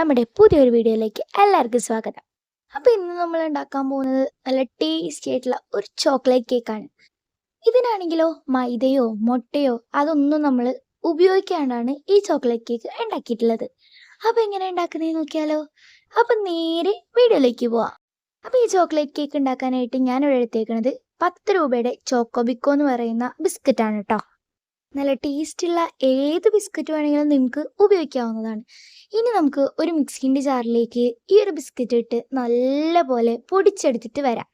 നമ്മുടെ പുതിയൊരു വീഡിയോയിലേക്ക് എല്ലാവർക്കും സ്വാഗതം. അപ്പോൾ ഇന്ന് നമ്മൾ ഉണ്ടാക്കാൻ പോകുന്നത് നല്ല ടേസ്റ്റി ആയിട്ടുള്ള ഒരു ചോക്ലേറ്റ് കേക്കാണ് ഇതിനാണെങ്കിലോ മൈദയോ മുട്ടയോ അതൊന്നും നമ്മൾ ഉപയോഗിക്കാണ്ടാണ് ഈ ചോക്ലേറ്റ് കേക്ക് ഉണ്ടാക്കിയിട്ടുള്ളത്. അപ്പോൾ എങ്ങനെ ഉണ്ടാക്കുന്നതെന്ന് നോക്കിയാലോ? അപ്പം നേരെ വീഡിയോയിലേക്ക് പോവാം. അപ്പോൾ ഈ ചോക്ലേറ്റ് കേക്ക് ഉണ്ടാക്കാനായിട്ട് ഞാനിവിടെ എടുത്തേക്കുന്നത് പത്ത് രൂപയുടെ ചോക്കോബിക്കോ എന്ന് പറയുന്ന ബിസ്ക്കറ്റാണ് കേട്ടോ നല്ല ടേസ്റ്റുള്ള ഏത് ബിസ്ക്കറ്റ് വേണമെങ്കിലും നിങ്ങൾക്ക് ഉപയോഗിക്കാവുന്നതാണ്. ഇനി നമുക്ക് ഒരു മിക്സിന്റെ ജാറിലേക്ക് ഈ ഒരു ബിസ്ക്കറ്റ് ഇട്ട് നല്ലപോലെ പൊടിച്ചെടുത്തിട്ട് വരാം.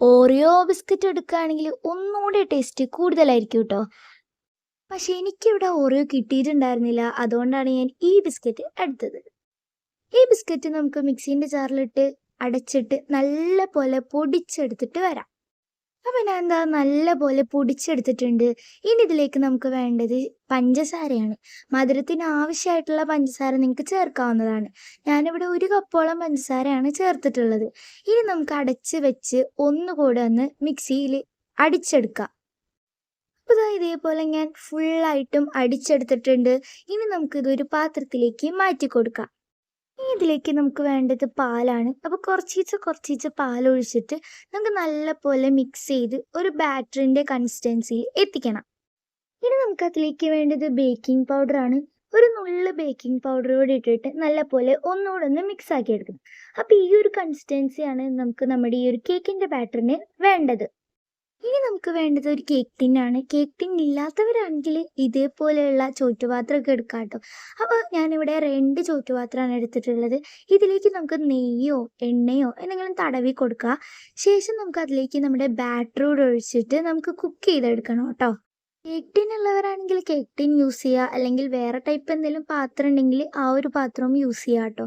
ഓറിയോ ബിസ്ക്കറ്റ് എടുക്കുകയാണെങ്കിൽ ഒന്നുകൂടി ടേസ്റ്റ് കൂടുതലായിരിക്കും കേട്ടോ പക്ഷേ എനിക്കിവിടെ ഓറിയോ കിട്ടിയിട്ടുണ്ടായിരുന്നില്ല. അതുകൊണ്ടാണ് ഞാൻ ഈ ബിസ്ക്കറ്റ് എടുത്തത്. ഈ ബിസ്ക്കറ്റ് നമുക്ക് മിക്സിന്റെ ജാറിലിട്ട് അടച്ചിട്ട് നല്ല പോലെ പൊടിച്ചെടുത്തിട്ട് വരാം. അപ്പം ഞാൻ എന്താ നല്ല പോലെ പൊടിച്ചെടുത്തിട്ടുണ്ട്. ഇനി ഇതിലേക്ക് നമുക്ക് വേണ്ടത് പഞ്ചസാരയാണ്. മധുരത്തിന് ആവശ്യമായിട്ടുള്ള പഞ്ചസാര നിങ്ങൾക്ക് ചേർക്കാവുന്നതാണ്. ഞാനിവിടെ ഒരു കപ്പോളം പഞ്ചസാരയാണ് ചേർത്തിട്ടുള്ളത്. ഇനി നമുക്ക് അടച്ച് വെച്ച് ഒന്നുകൂടെ ഒന്ന് മിക്സിയിൽ അടിച്ചെടുക്കാം. അപ്പോൾ ഇതാ ഇതേപോലെ ഞാൻ ഫുള്ളായിട്ടും അടിച്ചെടുത്തിട്ടുണ്ട്. ഇനി നമുക്കിതൊരു പാത്രത്തിലേക്ക് മാറ്റി കൊടുക്കാം ഇതിലേക്ക് നമുക്ക് വേണ്ടത് പാലാണ്. അപ്പോൾ കുറച്ചീച്ച കുറച്ചീച്ച പാലൊഴിച്ചിട്ട് നമുക്ക് നല്ല പോലെ മിക്സ് ചെയ്ത് ഒരു ബാറ്ററിന്റെ കൺസിസ്റ്റൻസിയിൽ എത്തിക്കണം. ഇനി നമുക്ക് അതിലേക്ക് വേണ്ടത് ബേക്കിംഗ് പൗഡറാണ് ഒരു നുള്ള് ബേക്കിംഗ് പൗഡർ കൂടി ഇട്ടിട്ട് നല്ല പോലെ ഒന്നുകൂടെ ഒന്ന് മിക്സ് ആക്കി എടുക്കണം. അപ്പോൾ ഈ ഒരു കൺസിസ്റ്റൻസിയാണ് നമുക്ക് നമ്മുടെ ഈ ഒരു കേക്കിന്റെ ബാറ്ററിന് വേണ്ടത്. ഇനി നമുക്ക് വേണ്ടത് ഒരു കേക്ക് ടിന്നാണ് കേക്ക് ടിൻ ഇല്ലാത്തവരാണെങ്കിൽ ഇതേപോലെയുള്ള ചോറ്റുപാത്രമൊക്കെ എടുക്കാം കേട്ടോ. അപ്പോൾ ഞാനിവിടെ രണ്ട് ചോറ്റുപാത്രമാണ് എടുത്തിട്ടുള്ളത്. ഇതിലേക്ക് നമുക്ക് നെയ്യോ എണ്ണയോ എന്തെങ്കിലും തടവി കൊടുക്കുക ശേഷം നമുക്ക് അതിലേക്ക് നമ്മുടെ ബാറ്ററി കൂടെ ഒഴിച്ചിട്ട് നമുക്ക് കുക്ക് ചെയ്തെടുക്കണം കേട്ടോ. കേക്ക് ടിൻ ഉള്ളവരാണെങ്കിൽ കേക്ക് ടിൻ യൂസ് ചെയ്യുക അല്ലെങ്കിൽ വേറെ ടൈപ്പ് എന്തെങ്കിലും പാത്രം ഉണ്ടെങ്കിൽ ആ ഒരു പാത്രവും യൂസ് ചെയ്യുക കേട്ടോ.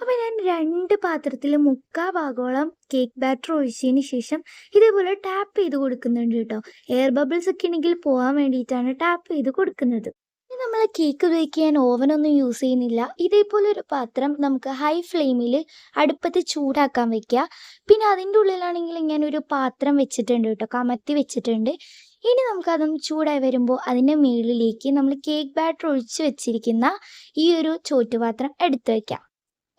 അപ്പോൾ ഞാൻ രണ്ട് പാത്രത്തിൽ മുക്കാ ഭാഗോളം കേക്ക് ബാറ്റർ ഒഴിച്ചതിന് ശേഷം ഇതേപോലെ ടാപ്പ് ചെയ്ത് കൊടുക്കുന്നുണ്ട് കേട്ടോ. എയർ ബബിൾസ് ഒക്കെ ഉണ്ടെങ്കിൽ പോകാൻ വേണ്ടിയിട്ടാണ് ടാപ്പ് ചെയ്ത് കൊടുക്കുന്നത്. നമ്മൾ കേക്ക് ബേക്ക് ചെയ്യാൻ ഒന്നും യൂസ് ചെയ്യുന്നില്ല. ഇതേപോലെ ഒരു പാത്രം നമുക്ക് ഹൈ ഫ്ലെയിമിൽ അടുപ്പത്ത് ചൂടാക്കാൻ വെക്കുക പിന്നെ അതിന്റെ ഉള്ളിലാണെങ്കിൽ ഇങ്ങനെ ഒരു പാത്രം വെച്ചിട്ടുണ്ട് കേട്ടോ. കമത്തി വെച്ചിട്ടുണ്ട്. ഇനി നമുക്കതൊന്ന് ചൂടായി വരുമ്പോൾ അതിന്റെ മുകളിലേക്ക് നമ്മൾ കേക്ക് ബാറ്റർ ഒഴിച്ച് വെച്ചിരിക്കുന്ന ഈ ഒരു ചോറ്റുപാത്രം എടുത്തു വയ്ക്കാം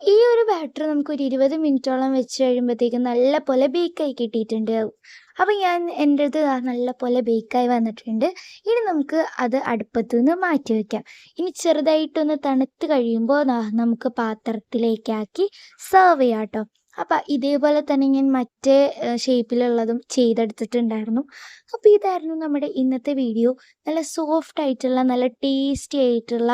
ഈ ഒരു ബാറ്റർ നമുക്ക് ഒരു ഇരുപത് മിനിറ്റോളം വെച്ച് കഴിയുമ്പോഴത്തേക്കും നല്ല പോലെ ബേക്കായി കിട്ടിയിട്ടുണ്ട് അപ്പം ഞാൻ എന്റെ അടുത്ത് നല്ല പോലെ ബേക്കായി വന്നിട്ടുണ്ട്. ഇനി നമുക്ക് അത് അടുപ്പത്തു നിന്ന് മാറ്റി വയ്ക്കാം ഇനി ചെറുതായിട്ടൊന്ന് തണുത്ത് കഴിയുമ്പോൾ നമുക്ക് പാത്രത്തിലേക്കാക്കി സെർവ് ചെയ്യാം കേട്ടോ അപ്പം ഇതേപോലെ തന്നെ ഞാൻ മറ്റേ ഷേപ്പിലുള്ളതും ചെയ്തെടുത്തിട്ടുണ്ടായിരുന്നു. അപ്പോൾ ഇതായിരുന്നു നമ്മുടെ ഇന്നത്തെ വീഡിയോ നല്ല സോഫ്റ്റ് ആയിട്ടുള്ള നല്ല ടേസ്റ്റി ആയിട്ടുള്ള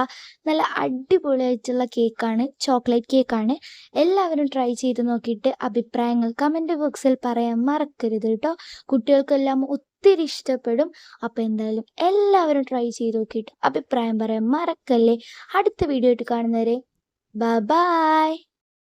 നല്ല അടിപൊളിയായിട്ടുള്ള കേക്കാണ് ചോക്ലേറ്റ് കേക്കാണ് എല്ലാവരും ട്രൈ ചെയ്ത് നോക്കിയിട്ട് അഭിപ്രായങ്ങൾ കമന്റ് ബോക്സിൽ പറയാൻ മറക്കരുത് കേട്ടോ കുട്ടികൾക്കെല്ലാം ഒത്തിരി ഇഷ്ടപ്പെടും. അപ്പോൾ എന്തായാലും എല്ലാവരും ട്രൈ ചെയ്ത് നോക്കിയിട്ട് അഭിപ്രായം പറയാൻ മറക്കല്ലേ. അടുത്ത വീഡിയോ ആയിട്ട് കാണുന്നവരെ ബൈ